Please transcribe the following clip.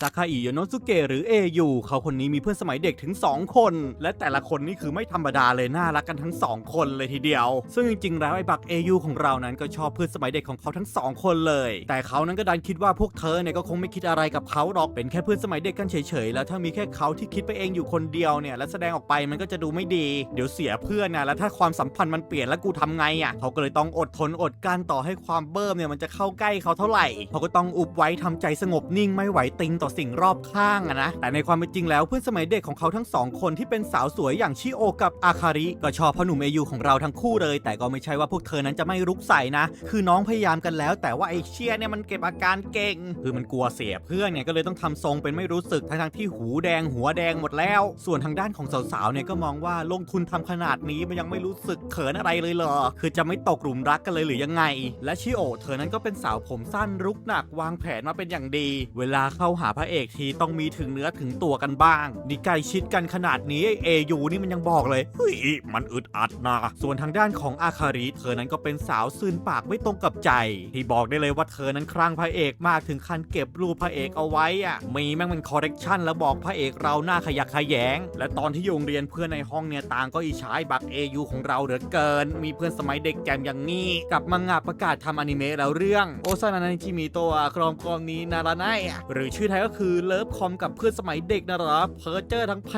ซาคาอิโยโนสุเกะหรือเอยูเขาคนนี้มีเพื่อนสมัยเด็กถึง 2 คน และแต่ละคนนี่คือไม่ธรรมดาเลย น่ารักกันทั้ง 2 คนเลยทีเดียว ซึ่งจริงๆ แล้วไอ้บักเอยูของเรานั้นก็ชอบเพื่อนสมัยเด็กของเขาทั้ง 2 คนเลย แต่เขานั้นก็ดันคิดว่าพวกเธอเนี่ยก็คงไม่คิดอะไรกับเขาหรอก เป็นแค่เพื่อนสมัยเด็กกันเฉยๆ แล้วถ้ามีแค่เขาที่คิดไปเองอยู่คนเดียวเนี่ยและแสดงออกไปมันก็จะดูไม่ดี เดี๋ยวเสียเพื่อนนะแล้วถ้าความสัมพันธ์มันเปลี่ยนแล้วกูทำไงอะ เขาก็เลยต้องอดทนอดกลั้นต่อให้ความเบิ่มเนี่ยมันจะเข้าใกล้เขาเท่าไหร่เขาก็ต้องอุบไว้ทำใจสงบนิ่งไม่ไหวติงต่อสิ่งรอบข้างอะนะ แต่ในความเป็นจริงแล้วเพื่อนสมัยเด็กของเขาทั้งสองคนที่เป็นสาวสวยอย่างชิโอกับอาคาริ ก็ชอบพ่อหนุ่มเอยูของเราทั้งคู่เลย แต่ก็ไม่ใช่ว่าพวกเธอนั้นจะไม่รุกใส่นะ คือน้องพยายามกันแล้ว แต่ว่าไอเชียเนี่ยมันเก็บอาการเก่ง คือมันกลัวเสียเพื่อนไงก็เลยต้องทำทรงเป็นไม่รู้สึกทั้งที่หูแดงหัวแดงหมดแล้ว ส่วนทางด้านของสาวๆเนี่ยก็มองว่าลงทุนทำขนาดนี้มันยังไม่รู้สึกเขินอะไรเลยเหรอ คือจะไม่ตกหลุมรักกันเลยหรือยังไง และชิโอเธอนั้นก็เป็นสาวผมสั้นรุกหนักวางแผนมาเป็นอย่างดี เวลาเข้าหาพระเอกทีต้องมีถึงเนื้อถึงตัวกันบ้าง นี่ใกล้ชิดกันขนาดนี้เอยูนี่มันยังบอกเลยเฮ้ยมันอึดอัดนะ ส่วนทางด้านของอาคาริเธอนั้นก็เป็นสาวซื่นปากไม่ตรงกับใจ ที่บอกได้เลยว่าเธอนั้นคลั่งพระเอกมากถึงขั้นเก็บรูปพระเอกเอาไว้อะมีแม่งเป็นคอร์เรคชันแล้วบอกพระเอกเราหน้าขยักขยง และตอนที่อยู่โรงเรียนเพื่อนในห้องเนี่ยต่างก็อิจฉาบักเอยูของเราเหลือเกิน มีเพื่อนสมัยเด็กแกมอย่างนี้กลับมางาประกาศทำอนิเมะแล้วเรื่องโอซานานิจิมิโตะครอมคอมนี้นาราไนอะหรือชื่อไทยก็คือเลิฟคอมกับเพื่อนสมัยเด็กนะหรอเพอเจอร์ทั้งเพ